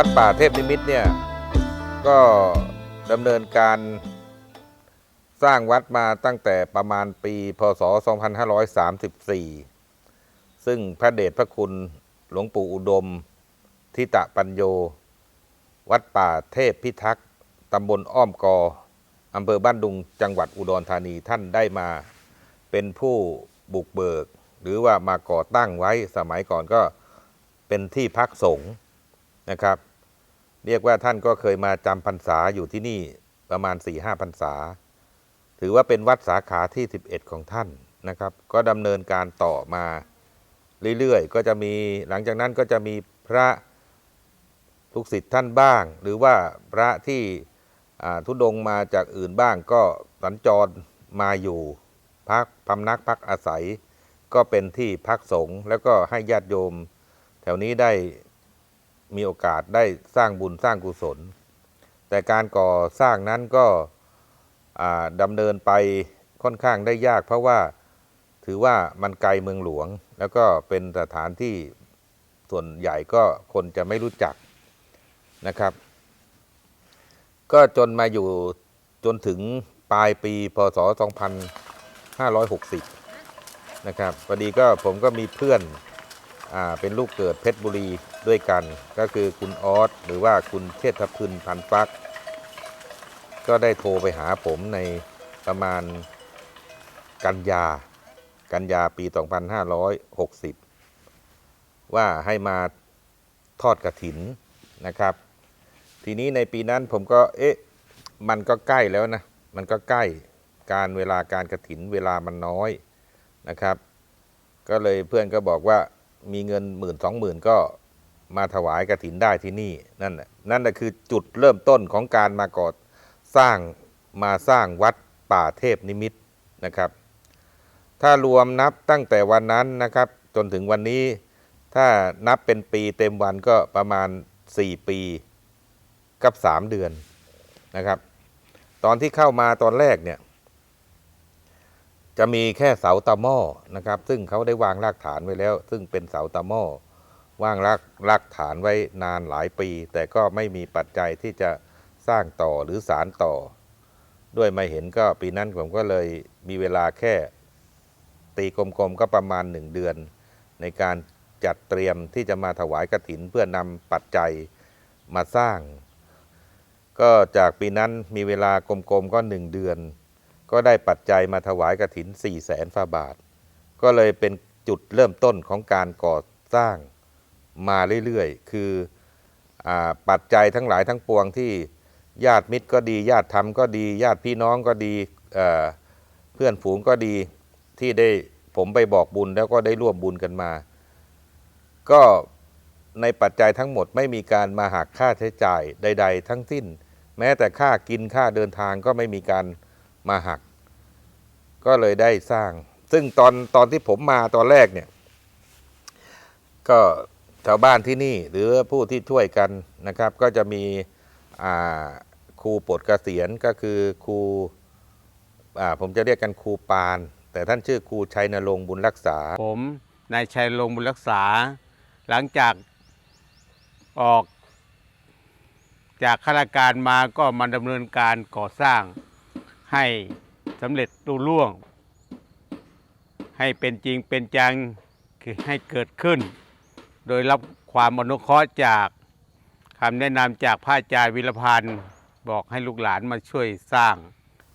วัดป่าเทพนิมิตเนี่ย ก็ดำเนินการสร้างวัดมาตั้งแต่ประมาณปี พศ 2534 ซึ่งพระเดชพระคุณหลวงปู่อุดม ทิตะปัญโย วัดป่าเทพพิทักษ์ตำบลอ้อมกออำเภอบ้านดุงจังหวัดอุดรธานีท่านได้มา เป็นผู้บุกเบิก หรือว่ามาก่อตั้งไว้สมัยก่อนก็เป็นที่พักสงฆ์ นะครับ เรียกว่าท่านก็เคยมาจำพรรษาอยู่ที่นี่ประมาณ4-5พรรษา ถือว่าเป็นวัดสาขาที่ 11 ของท่านนะครับ ก็ดำเนินการต่อมาเรื่อยๆ ก็จะมีหลังจากนั้นก็จะมีพระลูกศิษย์ท่านบ้าง หรือว่าพระที่ทุดงมาจากอื่นบ้างก็สัญจรมาอยู่พักพำนักพักอาศัย ก็เป็นที่พักสงฆ์แล้วก็ให้ญาติโยม แถวนี้ได้ มีโอกาสได้สร้างบุญสร้างกุศล แต่การก่อสร้างนั้นก็ดำเนินไปค่อนข้างได้ยาก เพราะว่าถือว่ามันไกลเมืองหลวง แล้วก็เป็นสถานที่ส่วนใหญ่ก็คนจะไม่รู้จักนะครับ ก็จนมาอยู่จนถึงปลายปีพศ 2560 นะครับพอดีก็ผมก็มีเพื่อน เป็นลูกเกิดเพชรบุรีด้วยกัน ก็คือคุณออสหรือว่าคุณเชษฐพึนพันฟัก ก็ได้โทรไปหาผมในประมาณกันยา กันยาปี 2560 ว่าให้มาทอดกระถินนะครับ ทีนี้ในปีนั้นผมก็เอ๊ะมันก็ใกล้แล้วนะ มันก็ใกล้การเวลาการกระถินเวลามันน้อยนะครับ ก็เลยเพื่อนก็บอกว่า มีเงินหมื่นสองหมื่นก็มาถวายกระถินได้ที่นี่นั่นน่ะนั่นน่ะคือจุดเริ่มต้นของการมาก่อสร้างมาสร้างวัดป่าเทพนิมิตนะครับ ถ้ารวมนับตั้งแต่วันนั้นนะครับ จนถึงวันนี้ ถ้านับเป็นปีเต็มวันก็ประมาณ 4 ปีกับ 3 เดือนนะครับ ตอนที่เข้ามาตอนแรกเนี่ย จะมีแค่เสาตะหม้อนะครับ ซึ่งเขาได้วางรากฐานไว้แล้ว ซึ่งเป็นเสาตะหม้อวางรากรากฐานไว้นานหลายปี แต่ก็ไม่มีปัจจัยที่จะสร้างต่อหรือสารต่อ ด้วยไม่เห็นก็ปีนั้นผมก็เลยมีเวลาแค่ตีกลมๆกก็ประมาณหนึ่งเดือน ในการจัดเตรียมที่จะมาถวายกระถินเพื่อนำปัจจัยมาสร้าง ก็จากปีนั้นมีเวลากลมๆก็หนึ่งเดือน ก็ได้ปัจจัยมาถวายกระถิน4ี่แสนฝาบาท ก็เลยเป็นจุดเริ่มต้นของการก่อสร้างมาเรื่อยๆ คืออปัจจัยทั้งหลายทั้งปวงที่ญาติมิตรก็ดี ญาติธรรมก็ดี ญาติพี่น้องก็ดีเเพื่อนฝูงก็ดีที่ได้ผมไปบอกบุญแล้วก็ได้ร่วมบุญกันมา ก็ในปัจจัยทั้งหมดไม่มีการมาหักค่าใช้จ่ายใด ๆ ทั้งสิ้น แม้แต่ค่ากินค่าเดินทางก็ไม่มีการ มาหัก ก็เลยได้สร้าง ซึ่งตอนตอนที่ผมมาตอนแรกเนี่ย ก็ชาวบ้านที่นี่หรือผู้ที่ช่วยกันนะครับ ก็จะมีครูปลดเกษียณก็คือครูผมจะเรียกกันครูปาน แต่ท่านชื่อครูชัยนรงค์บุญรักษา ผมนายชัยลงบุญรักษา หลังจากออกจากข้าราชการมาก็มาดำเนินการก่อสร้าง ให้สำเร็จรุ่ล่วง ให้เป็นจริงเป็นจังคือให้เกิดขึ้น โดยรับความอนุเคราะห์จากคำแนะนำจากพระอาจารย์วิรพันธ์บอกให้ลูกหลานมาช่วยสร้าง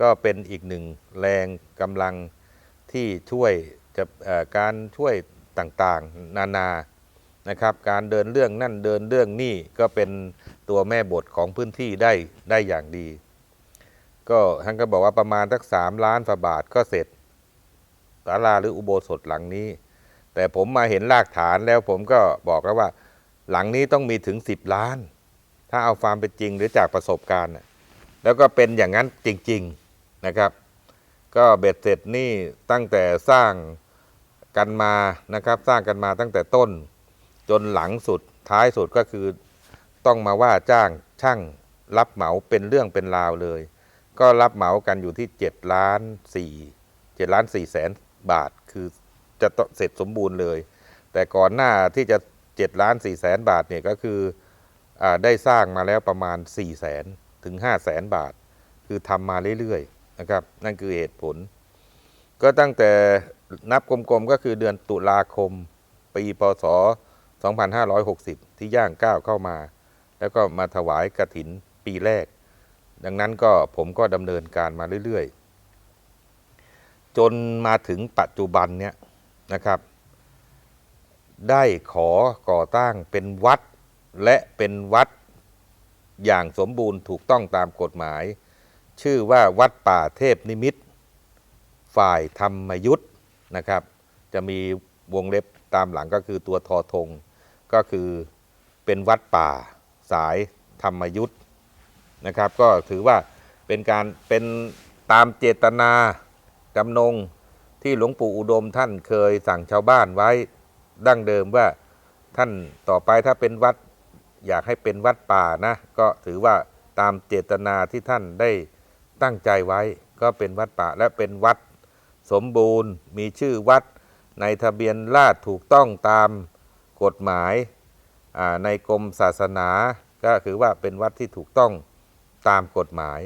ก็เป็นอีกหนึ่งแรงกำลังที่ช่วยจะเอ่อการช่วยต่างๆ นานานะครับการเดินเรื่องนั่นเดินเรื่องนี่ก็เป็นตัวแม่บทของพื้นที่ได้ได้อย่างดี ก็ท่านก็บอกว่าประมาณสักสามล้านฝาบาทก็เสร็จศาลาหรืออุโบสถหลังนี้ แต่ผมมาเห็นรากฐานแล้วผมก็บอกแล้วว่า หลังนี้ต้องมีถึง10ล้าน ถ้าเอาความเป็นจริงหรือจากประสบการณ์ แล้วก็เป็นอย่างนั้นจริง ๆนะครับ ก็เบ็ดเสร็จนี่ตั้งแต่สร้างกันมานะครับ สร้างกันมาตั้งแต่ต้น จนหลังสุดท้ายสุดก็คือต้องมาว่าจ้างช่างรับเหมาเป็นเรื่องเป็นราวเลย ก็รับเหมากันอยู่ที่7ล้าน4 7ล้าน4แสนบาท คือจะเสร็จสมบูรณ์เลย แต่ก่อนหน้าที่จะ7ล้าน4แสนบาทเนี่ยก็คืออได้สร้างมาแล้วประมาณ4 0 0แสนถึง5 0 0แสนบาท คือทำมาเรื่อยๆนะครับ นั่นคือเหตุผล ก็ตั้งแต่นับกลมๆก็คือเดือนตุลาคม ปีพศ 2560 ที่ย่างก้าวเข้ามา แล้วก็มาถวายกระถินปีแรก ดังนั้นก็ผมก็ดำเนินการมาเรื่อยๆ จนมาถึงปัจจุบันเนี่ยนะครับ ได้ขอก่อตั้งเป็นวัดและเป็นวัดอย่างสมบูรณ์ถูกต้องตามกฎหมาย ชื่อว่าวัดป่าเทพนิมิต ฝ่ายธรรมยุทธ์นะครับ จะมีวงเล็บตามหลังก็คือตัวทอธงก็คือเป็นวัดป่าสายธรรมยุทธ์ นะครับ ก็ถือว่าเป็นการเป็นตามเจตนาจำนงที่หลวงปู่อุดมท่านเคยสั่งชาวบ้านไว้ดั้งเดิมว่าท่านต่อไปถ้าเป็นวัดอยากให้เป็นวัดป่านะ ก็ถือว่าตามเจตนาที่ท่านได้ตั้งใจไว้ ก็เป็นวัดป่าและเป็นวัดสมบูรณ์ มีชื่อวัดในทะเบียนราษฎรถูกต้องตามกฎหมายในกรมศาสนา ก็คือว่าเป็นวัดที่ถูกต้อง ตามกฎหมาย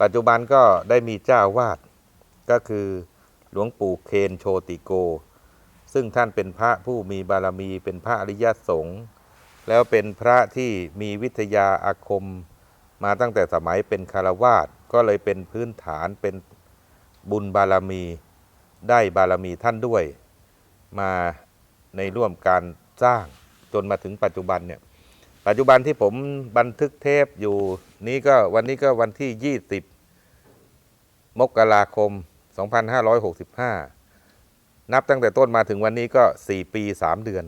ปัจจุบันก็ได้มีเจ้าวาดก็คือหลวงปู่เคนโชติโก ซึ่งท่านเป็นพระผู้มีบารมีเป็นพระอริยสงฆ์แล้วเป็นพระที่มีวิทยาอาคม มาตั้งแต่สมัยเป็นคารวาสก็เลยเป็นพื้นฐานเป็นบุญบารมี ได้บารมีท่านด้วย มาในร่วมการสร้างจนมาถึงปัจจุบันเนี่ย ปัจจุบันที่ผมบันทึกเทปอยู่นี้ก็วันนี้ก็วันที่ 20 มกราคม 2565 นับตั้งแต่ต้นมาถึงวันนี้ก็ 4 ปี 3 เดือน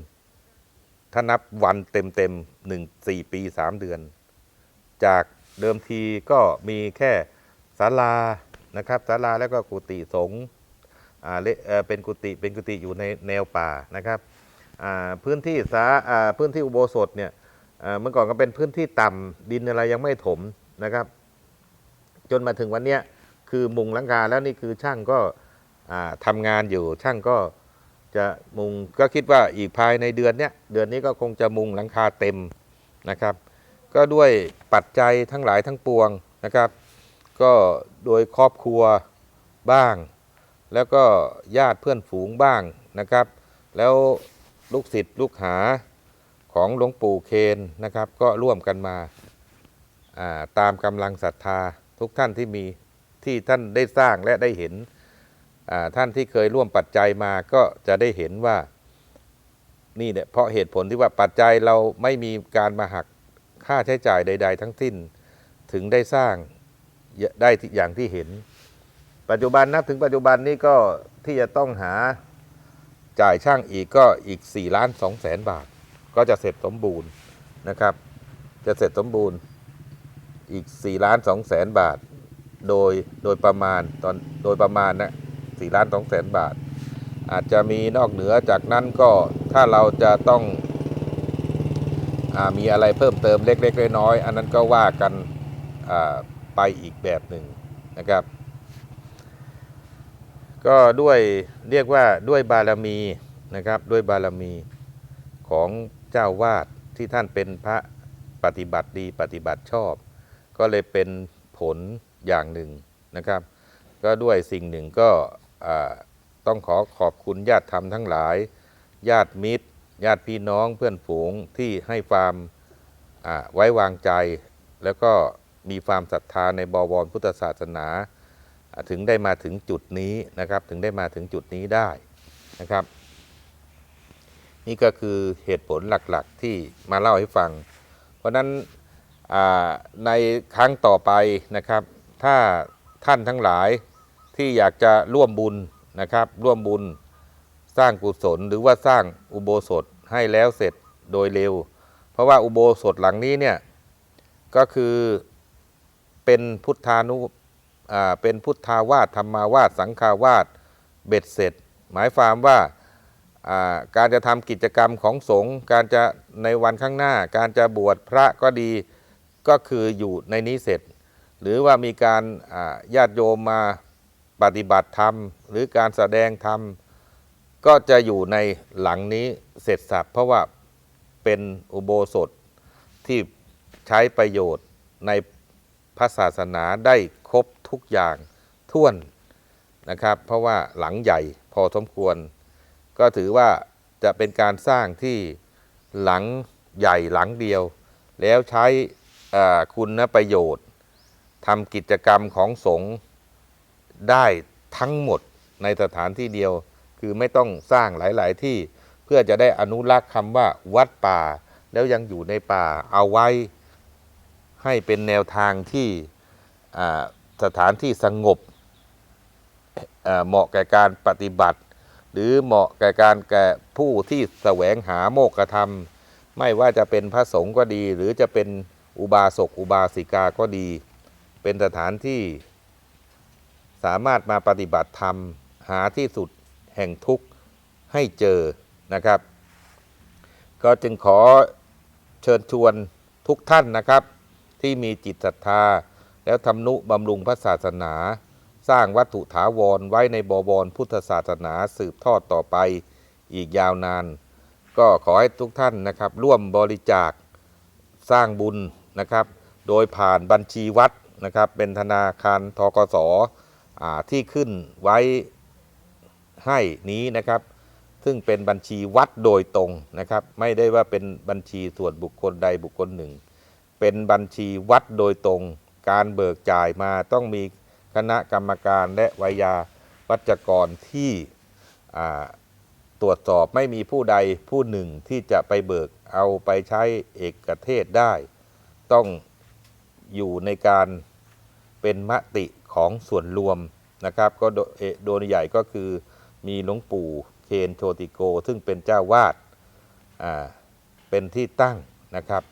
ถ้านับวันเต็มเต็มๆหนึ่งสี่ปี 3 เดือน จากเดิมทีก็มีแค่ศาลานะครับศาลาแล้วก็กุฏิสงฆ์เป็นกุฏิเป็นกุฏิอยู่ในแนวป่านะครับพื้นที่สาอ่าพื้นที่อุโบสถเนี่ย เมื่อก่อนก็เป็นพื้นที่ต่ำดินอะไรยังไม่ถมนะครับ จนมาถึงวันนี้คือมุงหลังคาแล้วนี่คือช่างก็อ่าทำงานอยู่ช่างก็จะมุงก็คิดว่าอีกภายในเดือนเนี้ยเดือนนี้ก็คงจะมุงหลังคาเต็มนะครับ ก็ด้วยปัจจัยทั้งหลายทั้งปวงนะครับ ก็โดยครอบครัวบ้าง แล้วก็ญาติเพื่อนฝูงบ้างนะครับ แล้วลูกศิษย์ลูกหา ของหลวงปู่เคนนะครับ ก็ร่วมกันมาาตามกำลังศรัทธาทุกท่านที่มีที่ท่านได้สร้างและได้เห็นท่านที่เคยร่วมปัจจัยมาก็จะได้เห็นว่านี่เนี่ยเพราะเหตุผลที่ว่าปัจจัยเราไม่มีการมาหักค่าใช้จ่ายใด ๆ ทั้งสิ้นถึงได้สร้างได้อย่างที่เห็น ปัจจุบันนับถึงปัจจุบันนี้ก็ที่จะต้องหาจ่ายช่างอีกก็อีก 4 ล้าน2แสนบาท ก็จะเสร็จสมบูรณ์นะครับ จะเสร็จสมบูรณ์อีก4ล้าน2แสนบาท โดยโดยประมาณตอนโดยประมาณนะ4ล้าน2แสนบาท อาจจะมีนอกเหนือจากนั้นก็ถ้าเราจะต้องอมีอะไรเพิ่มเติมเล็กๆน้อยๆอันนั้นก็ว่ากันไปอีกแบบหนึ่งนะครับ ก็ด้วยเรียกว่าด้วยบารมีนะครับด้วยบารมีของ เจ้าวาดที่ท่านเป็นพระปฏิบัติดีปฏิบัติชอบ ก็เลยเป็นผลอย่างหนึ่งนะครับ ก็ด้วยสิ่งหนึ่งก็ต้องขอขอบคุณญาติธรรมทั้งหลาย ญาติมิตร ญาติพี่น้องเพื่อนฝูงที่ให้ความไว้วางใจ แล้วก็มีความศรัทธาในบวรพุทธศาสนา ถึงได้มาถึงจุดนี้นะครับ ถึงได้มาถึงจุดนี้ได้นะครับ นี่ก็คือเหตุผลหลักๆที่มาเล่าให้ฟัง เพราะนั้นในครั้งต่อไปนะครับ ถ้าท่านทั้งหลายที่อยากจะร่วมบุญนะครับ ร่วมบุญสร้างกุศลหรือว่าสร้างอุโบสถให้แล้วเสร็จโดยเร็ว เพราะว่าอุโบสถหลังนี้เนี่ยก็คือเป็นพุทธานุเป็นพุทธาวาสธรรมาวาสสังฆาวาสเบ็ดเสร็จ หมายความว่า การจะทำกิจกรรมของสงฆ์การจะในวันข้างหน้า การจะบวชพระก็ดีก็คืออยู่ในนี้เสร็จ หรือว่ามีการญาติโยมมาปฏิบัติธรรม หรือการแสดงธรรม ก็จะอยู่ในหลังนี้เสร็จสับเพราะว่าเป็นอุโบสถที่ใช้ประโยชน์ในพระศาสนาได้ครบทุกอย่างท่วนนะครับ เพราะว่าหลังใหญ่พอสมควร ก็ถือว่าจะเป็นการสร้างที่หลังใหญ่หลังเดียว แล้วใช้คุณประโยชน์ทำกิจกรรมของสงฆ์ได้ทั้งหมดในสถานที่เดียว คือไม่ต้องสร้างหลาย ๆ ที่เพื่อจะได้อนุรักษ์คำว่าวัดป่า แล้วยังอยู่ในป่าเอาไว้ให้เป็นแนวทางที่สถานที่สงบเหมาะแก่การปฏิบัติ หรือเหมาะแก่การแก่ผู้ที่แสวงหาโมกธรรม ไม่ว่าจะเป็นพระสงฆ์ก็ดี หรือจะเป็นอุบาสกอุบาสิกาก็ดี เป็นสถานที่สามารถมาปฏิบัติธรรม หาที่สุดแห่งทุกข์ให้เจอนะครับ ก็จึงขอเชิญชวนทุกท่านนะครับ ที่มีจิตศรัทธา แล้วทำนุบำรุงพระศาสนา สร้างวัตถุถาวรไว้ในบวรพุทธศาสนาสืบทอดต่อไปอีกยาวนาน ก็ขอให้ทุกท่านนะครับ ร่วมบริจาคสร้างบุญนะครับ โดยผ่านบัญชีวัดนะครับ เป็นธนาคารทกสที่ขึ้นไว้ให้นี้นะครับ ซึ่งเป็นบัญชีวัดโดยตรงนะครับ ไม่ได้ว่าเป็นบัญชีส่วนบุคคลใดบุคคลหนึ่ง เป็นบัญชีวัดโดยตรง การเบิกจ่ายมาต้องมี คณะกรรมการและวิยาวัจกรที่ตรวจสอบไม่มีผู้ใดผู้หนึ่งที่จะไปเบิกเอาไปใช้เอกเทศได้ ต้องอยู่ในการเป็นมติของส่วนรวมนะครับ ก็โดโดยใหญ่ก็คือมีหลวงปู่เคนโชติโก ซึ่งเป็นเจ้าวาดเป็นที่ตั้งนะครับ